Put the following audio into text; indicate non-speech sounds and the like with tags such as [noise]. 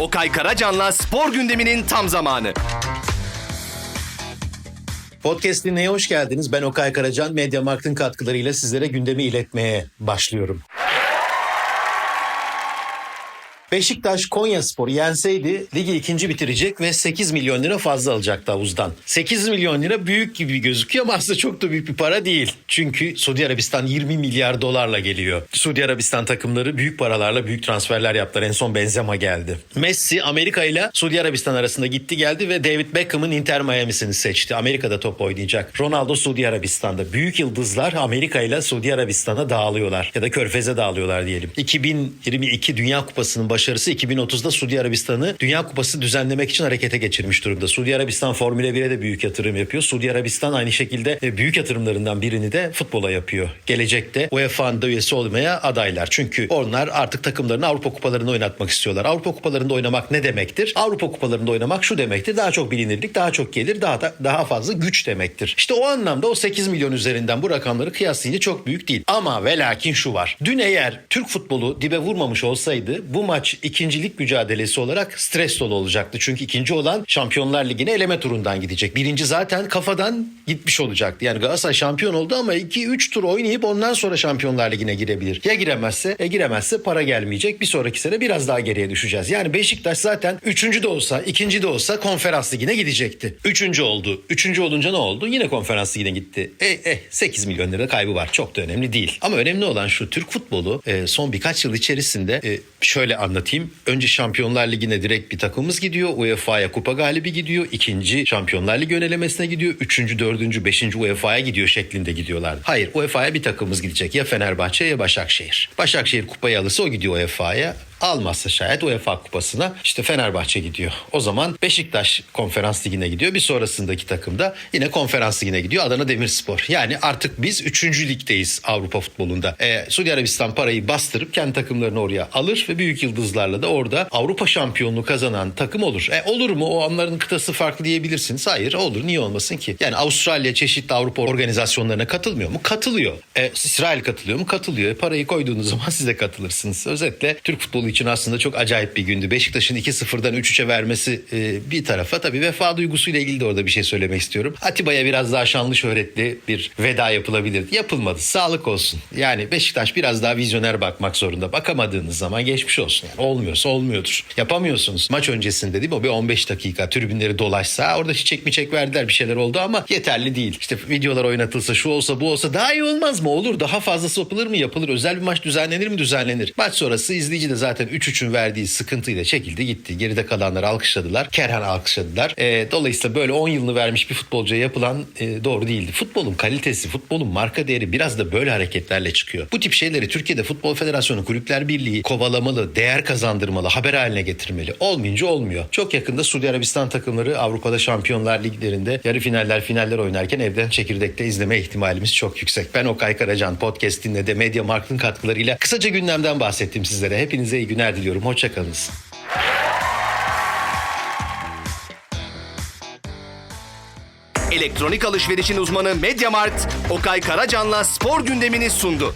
Okay Karacan'la spor gündeminin tam zamanı. Podcast dinleye hoş geldiniz. Ben Okay Karacan. Media Markt'ın katkılarıyla sizlere gündemi iletmeye başlıyorum. Beşiktaş Konyaspor yenseydi ligi ikinci bitirecek ve 8 milyon lira fazla alacaktı havuzdan. 8 milyon lira büyük gibi gözüküyor ama aslında çok da büyük bir para değil. Çünkü Suudi Arabistan 20 milyar dolarla geliyor. Suudi Arabistan takımları büyük paralarla büyük transferler yaptılar. En son Benzema geldi. Messi Amerika ile Suudi Arabistan arasında gitti geldi ve David Beckham'ın Inter Miami'sini seçti. Amerika'da top oynayacak. Ronaldo Suudi Arabistan'da. Büyük yıldızlar Amerika ile Suudi Arabistan'a dağılıyorlar. Ya da Körfez'e dağılıyorlar diyelim. 2022 Dünya Kupası'nın başarısı 2030'da Suudi Arabistan'ı Dünya Kupası düzenlemek için harekete geçirmiş durumda. Suudi Arabistan Formula 1'e de büyük yatırım yapıyor. Suudi Arabistan aynı şekilde e, büyük yatırımlarından birini de futbola yapıyor. Gelecekte UEFA'nın da üyesi olmaya adaylar. Çünkü onlar artık takımlarını Avrupa kupalarında oynatmak istiyorlar. Avrupa kupalarında oynamak ne demektir? Avrupa kupalarında oynamak şu demektir. Daha çok bilinirlik, daha çok gelir, daha da, daha fazla güç demektir. İşte o anlamda o 8 milyon üzerinden bu rakamları kıyaslayınca çok büyük değil. Ama ve lakin şu var. Dün eğer Türk futbolu dibe vurmamış olsaydı bu maç ikincilik mücadelesi olarak stres dolu olacaktı. Çünkü ikinci olan Şampiyonlar Ligi'ne eleme turundan gidecek. Birinci zaten kafadan gitmiş olacaktı. Yani Galatasaray şampiyon oldu ama 2-3 tur oynayıp ondan sonra Şampiyonlar Ligi'ne girebilir. Ya giremezse, e giremezse para gelmeyecek. Bir sonraki sene biraz daha geriye düşeceğiz. Yani Beşiktaş zaten üçüncü de olsa, ikinci de olsa konferans ligine gidecekti. Üçüncü oldu. Üçüncü olunca ne oldu? Yine konferans ligine gitti. E, eh 8 milyon lira kaybı var. Çok da önemli değil. Ama önemli olan şu Türk futbolu e, son birkaç yıl içerisinde e, şöyle anlatayım. Önce Şampiyonlar Ligi'ne direkt bir takımımız gidiyor. UEFA'ya kupa galibi gidiyor. İkinci Şampiyonlar Ligi önelemesine gidiyor. Üçüncü, dördüncü, beşinci UEFA'ya gidiyor şeklinde gidiyorlar. Hayır UEFA'ya bir takımımız gidecek. Ya Fenerbahçe ya Başakşehir. Başakşehir kupayı alırsa o gidiyor UEFA'ya. Almazsa şayet UEFA kupasına işte Fenerbahçe gidiyor. O zaman Beşiktaş konferans ligine gidiyor. Bir sonrasındaki takım da yine konferans ligine gidiyor. Adana Demirspor. Yani artık biz 3. ligdeyiz Avrupa futbolunda. Ee, Suudi Arabistan parayı bastırıp kendi takımlarını oraya alır ve büyük yıldızlarla da orada Avrupa şampiyonluğu kazanan takım olur. E, olur mu? O onların kıtası farklı diyebilirsiniz. Hayır olur. Niye olmasın ki? Yani Avustralya çeşitli Avrupa organizasyonlarına katılmıyor mu? Katılıyor. E, İsrail katılıyor mu? Katılıyor. E, parayı koyduğunuz [laughs] zaman siz de katılırsınız. Özetle Türk futbolu için aslında çok acayip bir gündü. Beşiktaş'ın 2-0'dan 3-3'e vermesi e, bir tarafa tabii vefa duygusuyla ilgili de orada bir şey söylemek istiyorum. Atiba'ya biraz daha şanlı şöhretli bir veda yapılabilirdi. Yapılmadı. Sağlık olsun. Yani Beşiktaş biraz daha vizyoner bakmak zorunda. Bakamadığınız zaman geçmiş olsun. Yani olmuyorsa olmuyordur. Yapamıyorsunuz. Maç öncesinde değil mi? O bir 15 dakika tribünleri dolaşsa orada çiçek mi çek verdiler bir şeyler oldu ama yeterli değil. İşte videolar oynatılsa şu olsa bu olsa daha iyi olmaz mı? Olur. Daha fazlası yapılır mı? Yapılır. Özel bir maç düzenlenir mi? Düzenlenir. Maç sonrası izleyici de zaten 3-3'ün verdiği sıkıntıyla çekildi gitti. Geride kalanları alkışladılar. Kerhan alkışladılar. E, dolayısıyla böyle 10 yılını vermiş bir futbolcuya yapılan e, doğru değildi. Futbolun kalitesi, futbolun marka değeri biraz da böyle hareketlerle çıkıyor. Bu tip şeyleri Türkiye'de Futbol Federasyonu, Kulüpler Birliği kovalamalı, değer kazandırmalı, haber haline getirmeli. Olmayınca olmuyor. Çok yakında Suudi Arabistan takımları Avrupa'da Şampiyonlar Liglerinde yarı finaller, finaller oynarken evden çekirdekte izleme ihtimalimiz çok yüksek. Ben Okay Karacan podcast dinledi. Media Markt'ın katkılarıyla kısaca gündemden bahsettim sizlere. Hepinize iyi günler diliyorum. Hoşçakalınız. Elektronik alışverişin uzmanı Mediamart, Okay Karacan'la spor gündemini sundu.